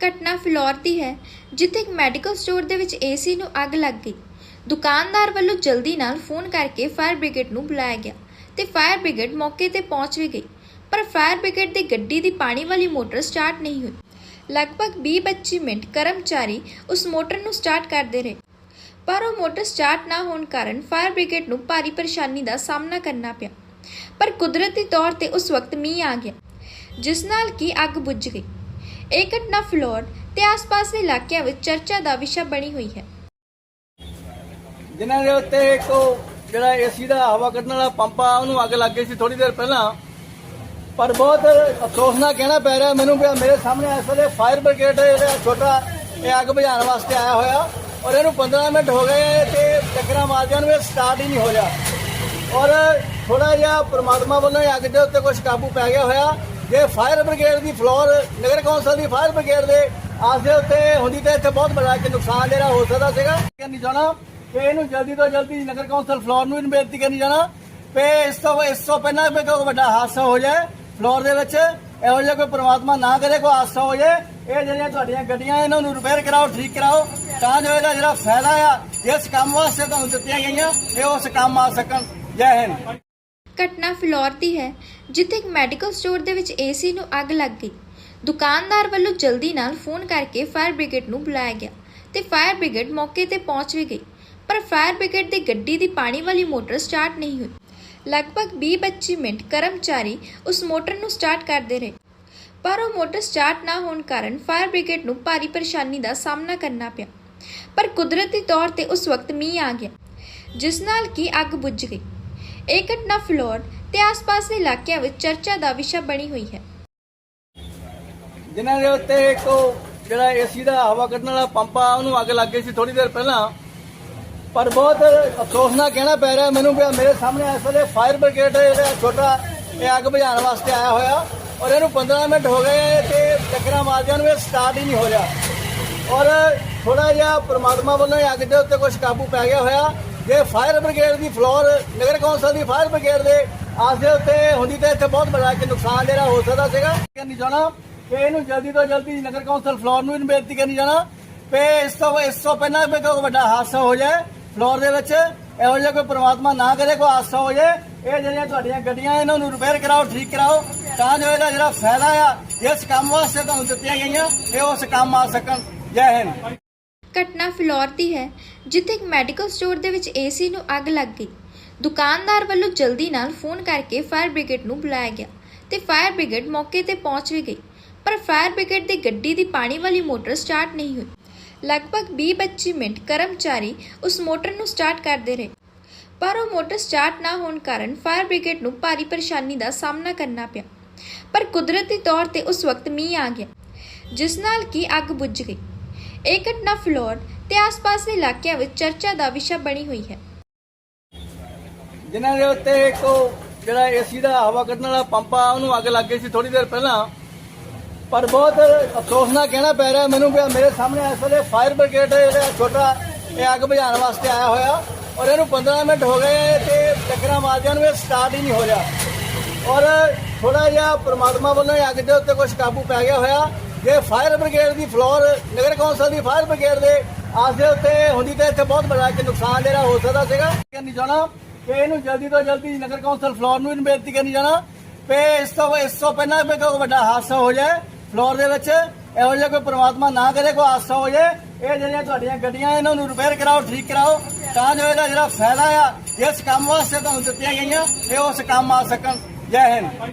ਘਟਨਾ ਫਲੋਰ ਦੀ ਹੈ, ਜਿੱਥੇ ਇੱਕ ਮੈਡੀਕਲ ਸਟੋਰ ਦੇ ਵਿੱਚ ਏਸੀ ਨੂੰ ਅੱਗ ਲੱਗ ਗਈ। ਦੁਕਾਨਦਾਰ ਵੱਲੋਂ ਜਲਦੀ ਨਾਲ ਫੋਨ ਕਰਕੇ ਫਾਇਰ ਬ੍ਰਿਗੇਡ ਨੂੰ ਬੁਲਾਇਆ ਗਿਆ ਤੇ ਫਾਇਰ ਬ੍ਰਿਗੇਡ ਮੌਕੇ ਤੇ ਪਹੁੰਚ ਵੀ ਗਈ, ਪਰ ਫਾਇਰ ਬ੍ਰਿਗੇਡ ਦੀ ਗੱਡੀ ਦੀ ਪਾਣੀ ਵਾਲੀ ਮੋਟਰ ਸਟਾਰਟ ਨਹੀਂ ਹੋਈ। ਲਗਭਗ 20-25 ਮਿੰਟ ਕਰਮਚਾਰੀ ਉਸ ਮੋਟਰ ਨੂੰ ਸਟਾਰਟ ਕਰਦੇ ਰਹੇ, ਪਰ ਉਹ ਮੋਟਰ ਸਟਾਰਟ ਨਾ ਹੋਣ ਕਾਰਨ ਫਾਇਰ ਬ੍ਰਿਗੇਡ ਨੂੰ ਭਾਰੀ ਪਰੇਸ਼ਾਨੀ ਦਾ ਸਾਹਮਣਾ ਕਰਨਾ ਪਿਆ। ਪਰ ਕੁਦਰਤੀ ਤੌਰ ਤੇ ਉਸ ਵਕਤ ਮੀਂਹ ਆ ਗਿਆ, ਜਿਸ ਨਾਲ ਕਿ ਅੱਗ ਬੁੱਝ ਗਈ। ਇਹ ਘਟਨਾ ਫਲੋਰ ਤੇ ਆਸ-ਪਾਸ ਦੇ ਇਲਾਕਿਆਂ ਵਿੱਚ ਚਰਚਾ ਦਾ ਵਿਸ਼ਾ ਬਣੀ ਹੋਈ ਹੈ। ਜਿਨ੍ਹਾਂ ਦੇ ਉੱਤੇ ਇੱਕ ਉਹ ਜਿਹੜਾ ਏਸੀ ਦਾ ਹਵਾ ਕੱਢਣ ਵਾਲਾ ਪੰਪ ਆ, ਉਹਨੂੰ ਅੱਗ ਲੱਗ ਗਈ ਸੀ ਥੋੜੀ ਦੇਰ ਪਹਿਲਾਂ। ਪਰ ਬਹੁਤ ਅਫਸੋਸ ਨਾਲ ਕਹਿਣਾ ਪੈ ਰਿਹਾ, ਮੈਨੂੰ ਵੀ ਮੇਰੇ ਸਾਹਮਣੇ ਇਸ ਵੇਲੇ ਫਾਇਰ ਬ੍ਰਿਗੇਡ ਜਿਹੜਾ ਛੋਟਾ ਇਹ ਅੱਗ ਬੁਝਾਉਣ ਵਾਸਤੇ ਆਇਆ ਹੋਇਆ। ਔਰ ਇਹਨੂੰ 15 ਮਿੰਟ ਹੋ ਗਏ ਤੇ ਟੱਕਰਾਂ ਮਾਰਦਿਆਂ ਨੂੰ ਇਹ ਸਟਾਰਟ ਹੀ ਨਹੀਂ ਹੋ ਰਿਹਾ। ਔਰ ਥੋੜਾ ਜਿਹਾ ਪ੍ਰਮਾਤਮਾ ਵੱਲੋਂ ਅੱਗ ਦੇ ਉੱਤੇ ਕੁਝ ਕਾਬੂ ਪੈ ਗਿਆ ਹੋਇਆ। ਜੇ ਫਾਇਰ ਬ੍ਰਿਗੇਡ ਦੀ ਫਲੋਰ, ਨਗਰ ਕੌਂਸਲ ਦੀ ਫਾਇਰ ਬ੍ਰਿਗੇਡ ਦੇ ਆਸ ਉੱਤੇ ਹੁੰਦੀ ਤਾਂ ਇੱਥੇ ਬਹੁਤ ਵੱਡਾ ਕਿ ਨੁਕਸਾਨ ਜਿਹੜਾ ਹੋ ਸਕਦਾ ਸੀਗਾ। ਕਰਨੀ ਚਾਹਣਾ ਕਿ ਇਹਨੂੰ ਜਲਦੀ ਤੋਂ ਜਲਦੀ ਨਗਰ ਕੌਂਸਲ ਫਲੋਰ ਨੂੰ ਬੇਨਤੀ ਕਰਨੀ ਚਾਹਣਾ ਕਿ ਇਸ ਤੋਂ ਇਸ ਤੋਂ ਪਹਿਲਾਂ ਵੀ ਕੋਈ ਵੱਡਾ ਹਾਦਸਾ ਹੋ ਜਾਏ ਫਲੋਰ ਦੇ ਵਿੱਚ, ਇਹੋ ਜਿਹਾ ਕੋਈ ਪ੍ਰਮਾਤਮਾ ਨਾ ਕਰੇ, ਕੋਈ ਹਾਦਸਾ ਹੋ ਜਾਏ, ਇਹ ਜਿਹੜੀਆਂ ਤੁਹਾਡੀਆਂ ਗੱਡੀਆਂ ਇਹਨਾਂ ਨੂੰ ਰਿਪੇਅਰ ਕਰਾਓ, ਠੀਕ ਕਰਾਓ, ਤਾਂ ਜੋ ਇਹਦਾ ਜਿਹੜਾ ਫਾਇਦਾ ਆ ਇਸ ਕੰਮ ਵਾਸਤੇ ਤੁਹਾਨੂੰ ਦਿੱਤੀਆਂ ਗਈਆਂ, ਇਹ ਉਸ ਕੰਮ ਆ ਸਕਣ। ਜੈ ਹਿੰਦ। ਘਟਨਾ ਫਲੋਰ ਦੀ ਹੈ, ਜਿੱਥੇ ਇੱਕ ਮੈਡੀਕਲ ਸਟੋਰ ਦੇ ਵਿੱਚ ਏਸੀ ਨੂੰ ਅੱਗ ਲੱਗ ਗਈ। ਦੁਕਾਨਦਾਰ ਵੱਲੋਂ ਜਲਦੀ ਨਾਲ ਫੋਨ ਕਰਕੇ ਫਾਇਰ ਬ੍ਰਿਗੇਡ ਨੂੰ ਬੁਲਾਇਆ ਗਿਆ ਤੇ ਫਾਇਰ ਬ੍ਰਿਗੇਡ ਮੌਕੇ ਤੇ ਪਹੁੰਚ ਵੀ ਗਈ, ਪਰ ਫਾਇਰ ਬ੍ਰਿਗੇਡ ਦੀ ਗੱਡੀ ਦੀ ਪਾਣੀ ਵਾਲੀ ਮੋਟਰ ਸਟਾਰਟ ਨਹੀਂ ਹੋਈ। ਲਗਭਗ 20-25 ਮਿੰਟ ਕਰਮਚਾਰੀ ਉਸ ਮੋਟਰ ਨੂੰ ਸਟਾਰਟ ਕਰਦੇ ਰਹੇ, ਪਰ ਉਹ ਮੋਟਰ ਸਟਾਰਟ ਨਾ ਹੋਣ ਕਾਰਨ ਫਾਇਰ ਬ੍ਰਿਗੇਡ ਨੂੰ ਭਾਰੀ ਪਰੇਸ਼ਾਨੀ ਦਾ ਸਾਹਮਣਾ ਕਰਨਾ ਪਿਆ। ਪਰ ਕੁਦਰਤੀ ਤੌਰ ਤੇ ਉਸ ਵਕਤ ਮੀਂਹ ਆ ਗਿਆ, ਜਿਸ ਨਾਲ ਕਿ ਅੱਗ ਬੁੱਝ ਗਈ। ਇਹ ਘਟਨਾ ਫਲੋਰ ਤੇ ਆਸ-ਪਾਸ ਦੇ ਇਲਾਕਿਆਂ ਵਿੱਚ ਚਰਚਾ ਦਾ ਵਿਸ਼ਾ ਬਣੀ ਹੋਈ ਹੈ। ਜਿਨ੍ਹਾਂ ਦੇ ਉੱਤੇ ਇੱਕ ਉਹ ਜਿਹੜਾ ਏਸੀ ਦਾ ਹਵਾ ਕੱਢਣ ਵਾਲਾ ਪੰਪ ਆ, ਉਹਨੂੰ ਅੱਗ ਲੱਗ ਗਈ ਸੀ ਥੋੜੀ ਦੇਰ ਪਹਿਲਾਂ। ਪਰ ਬਹੁਤ ਅਫਸੋਸ ਨਾਲ ਕਹਿਣਾ ਪੈ ਰਿਹਾ ਮੈਨੂੰ ਵੀ ਮੇਰੇ ਸਾਹਮਣੇ ਇਸ ਵੇਲੇ ਫਾਇਰ ਬ੍ਰਿਗੇਡ ਜਿਹੜਾ ਛੋਟਾ ਇਹ ਅੱਗ ਬੁਝਾਉਣ ਵਾਸਤੇ ਆਇਆ ਹੋਇਆ। ਔਰ ਇਹਨੂੰ 15 ਮਿੰਟ ਹੋ ਗਏ ਤੇ ਟੱਕਰਾਂ ਮਾਰਦਿਆਂ ਨੂੰ ਇਹ ਸਟਾਰਟ ਹੀ ਨਹੀਂ ਹੋ ਰਿਹਾ। ਔਰ ਥੋੜਾ ਜਿਹਾ ਪ੍ਰਮਾਤਮਾ ਵੱਲੋਂ ਅੱਗ ਦੇ ਉੱਤੇ ਕੁਝ ਕਾਬੂ ਪੈ ਗਿਆ ਹੋਇਆ। ਜੇ ਫਾਇਰ ਬ੍ਰਿਗੇਡ ਦੀ ਫਲੋਰ ਨਗਰ ਕੌਂਸਲ ਦੀ ਫਾਇਰ ਬ੍ਰਿਗੇਡ ਦੇ ਆਸ ਉੱਤੇ ਹੁੰਦੀ ਤਾਂ ਇੱਥੇ ਬਹੁਤ ਵੱਡਾ ਕਿ ਨੁਕਸਾਨ ਜਿਹੜਾ ਹੋ ਸਕਦਾ ਸੀਗਾ। ਕਰਨੀ ਚਾਹਣਾ ਕਿ ਇਹਨੂੰ ਜਲਦੀ ਤੋਂ ਜਲਦੀ ਨਗਰ ਕੌਂਸਲ ਫਲੋਰ ਨੂੰ ਬੇਨਤੀ ਕਰਨੀ ਚਾਹਣਾ ਕਿ ਇਸ ਤੋਂ ਇਸ ਤੋਂ ਪਹਿਲਾਂ ਵੀ ਕੋਈ ਵੱਡਾ ਹਾਦਸਾ ਹੋ ਜਾਏ ਫਲੋਰ ਦੇ ਵਿੱਚ, ਇਹੋ ਜਿਹਾ ਕੋਈ ਪ੍ਰਮਾਤਮਾ ਨਾ ਕਰੇ, ਕੋਈ ਹਾਦਸਾ ਹੋ ਜਾਏ, ਇਹ ਜਿਹੜੀਆਂ ਤੁਹਾਡੀਆਂ ਗੱਡੀਆਂ ਇਹਨਾਂ ਨੂੰ ਰਿਪੇਅਰ ਕਰਾਓ, ਠੀਕ ਕਰਾਓ, ਤਾਂ ਜੋ ਇਹਦਾ ਜਿਹੜਾ ਫਾਇਦਾ ਆ, ਇਸ ਕੰਮ ਵਾਸਤੇ ਤੁਹਾਨੂੰ ਦਿੱਤੀਆਂ ਗਈਆਂ ਇਹ ਉਸ ਕੰਮ ਆ ਸਕਣ। ਜੈ ਹਿੰਦ। ਘਟਨਾ ਫਲੋਰ ਦੀ ਹੈ, ਜਿੱਥੇ ਇੱਕ ਮੈਡੀਕਲ ਸਟੋਰ ਦੇ ਵਿੱਚ ਏਸੀ ਨੂੰ ਅੱਗ ਲੱਗ ਗਈ। ਦੁਕਾਨਦਾਰ ਵੱਲੋਂ ਜਲਦੀ ਨਾਲ ਫੋਨ ਕਰਕੇ ਫਾਇਰ ਬ੍ਰਿਗੇਡ ਨੂੰ ਬੁਲਾਇਆ ਗਿਆ ਤੇ ਫਾਇਰ ਬ੍ਰਿਗੇਡ ਮੌਕੇ ਤੇ ਪਹੁੰਚ ਵੀ ਗਈ, ਪਰ ਫਾਇਰ ਬ੍ਰਿਗੇਡ ਦੀ ਗੱਡੀ ਦੀ ਪਾਣੀ ਵਾਲੀ ਮੋਟਰ ਸਟਾਰਟ ਨਹੀਂ ਹੋਈ। ਲਗਭਗ 20-25 ਮਿੰਟ ਕਰਮਚਾਰੀ ਉਸ ਮੋਟਰ ਨੂੰ ਸਟਾਰਟ ਕਰਦੇ ਰਹੇ, ਪਰ ਉਹ ਮੋਟਰ ਸਟਾਰਟ ਨਾ ਹੋਣ ਕਾਰਨ ਫਾਇਰ ਬ੍ਰਿਗੇਡ ਨੂੰ ਭਾਰੀ ਪਰੇਸ਼ਾਨੀ ਦਾ ਸਾਹਮਣਾ ਕਰਨਾ ਪਿਆ। ਪਰ ਕੁਦਰਤੀ ਤੌਰ ਤੇ ਉਸ ਵਕਤ ਮੀਂਹ ਆ ਗਿਆ, ਜਿਸ ਨਾਲ ਕਿ ਅੱਗ ਬੁੱਝ ਗਈ। ਇਹ ਘਟਨਾ ਫਲੋਰ ਤੇ ਆਸ-ਪਾਸ ਦੇ ਇਲਾਕਿਆਂ ਵਿੱਚ ਚਰਚਾ ਦਾ ਵਿਸ਼ਾ ਬਣੀ ਹੋਈ ਹੈ। ਜਿਨ੍ਹਾਂ ਦੇ ਉੱਤੇ ਇੱਕ ਉਹ ਜਿਹੜਾ ਏਸੀ ਦਾ ਹਵਾ ਕੱਢਣ ਵਾਲਾ ਪੰਪ ਆ, ਉਹਨੂੰ ਅੱਗ ਲੱਗ ਗਈ ਸੀ ਥੋੜੀ ਦੇਰ ਪਹਿਲਾਂ। ਪਰ ਬਹੁਤ ਅਫਸੋਸ ਨਾਲ ਕਹਿਣਾ ਪੈ ਰਿਹਾ, ਮੈਨੂੰ ਵੀ ਮੇਰੇ ਸਾਹਮਣੇ ਇਸ ਵੇਲੇ ਫਾਇਰ ਬ੍ਰਿਗੇਡ ਜਿਹੜਾ ਛੋਟਾ ਇਹ ਅੱਗ ਬੁਝਾਉਣ ਵਾਸਤੇ ਆਇਆ ਹੋਇਆ। ਔਰ ਇਹਨੂੰ 15 ਮਿੰਟ ਹੋ ਗਏ ਤੇ ਟੱਕਰਾਂ ਮਾਰਦਿਆਂ ਨੂੰ ਇਹ ਸਟਾਰਟ ਹੀ ਨਹੀਂ ਹੋ ਰਿਹਾ। ਔਰ ਥੋੜਾ ਜਿਹਾ ਪ੍ਰਮਾਤਮਾ ਵੱਲੋਂ ਅੱਗ ਦੇ ਉੱਤੇ ਕੁਝ ਕਾਬੂ ਪੈ ਗਿਆ ਹੋਇਆ। ਜੇ ਫਾਇਰ ਬ੍ਰਿਗੇਡ ਦੀ ਫਲੋਰ ਨਗਰ ਕੌਂਸਲ ਦੀ ਫਾਇਰ ਬ੍ਰਿਗੇਡ ਦੇ ਆਸ ਉੱਤੇ ਹੁੰਦੀ ਤਾਂ ਇੱਥੇ ਬਹੁਤ ਵੱਡਾ ਕਿ ਨੁਕਸਾਨ ਜਿਹੜਾ ਹੋ ਸਕਦਾ ਸੀਗਾ। ਕਰਨੀ ਚਾਹਣਾ ਕਿ ਇਹਨੂੰ ਜਲਦੀ ਤੋਂ ਜਲਦੀ ਨਗਰ ਕੌਂਸਲ ਫਲੋਰ ਨੂੰ ਬੇਨਤੀ ਕਰਨੀ ਚਾਹਣਾ ਕਿ ਇਸ ਤੋਂ ਇਸ ਤੋਂ ਪਹਿਲਾਂ ਵੀ ਕੋਈ ਵੱਡਾ ਹਾਦਸਾ ਹੋ ਜਾਏ ਫਲੋਰ ਦੇ ਵਿੱਚ, ਇਹੋ ਜਿਹਾ ਕੋਈ ਪ੍ਰਮਾਤਮਾ ਨਾ ਕਰੇ, ਕੋਈ ਹਾਦਸਾ ਹੋ ਜਾਏ, ਇਹ ਜਿਹੜੀਆਂ ਤੁਹਾਡੀਆਂ ਗੱਡੀਆਂ ਇਹਨਾਂ ਨੂੰ ਰਿਪੇਅਰ ਕਰਾਓ, ਠੀਕ ਕਰਾਓ, ਤਾਂ ਜੋ ਇਹਦਾ ਜਿਹੜਾ ਫਾਇਦਾ ਆ, ਇਸ ਕੰਮ ਵਾਸਤੇ ਤੁਹਾਨੂੰ ਦਿੱਤੀਆਂ ਗਈਆਂ, ਇਹ ਉਸ ਕੰਮ ਆ ਸਕਣ। ਜੈ ਹਿੰਦ।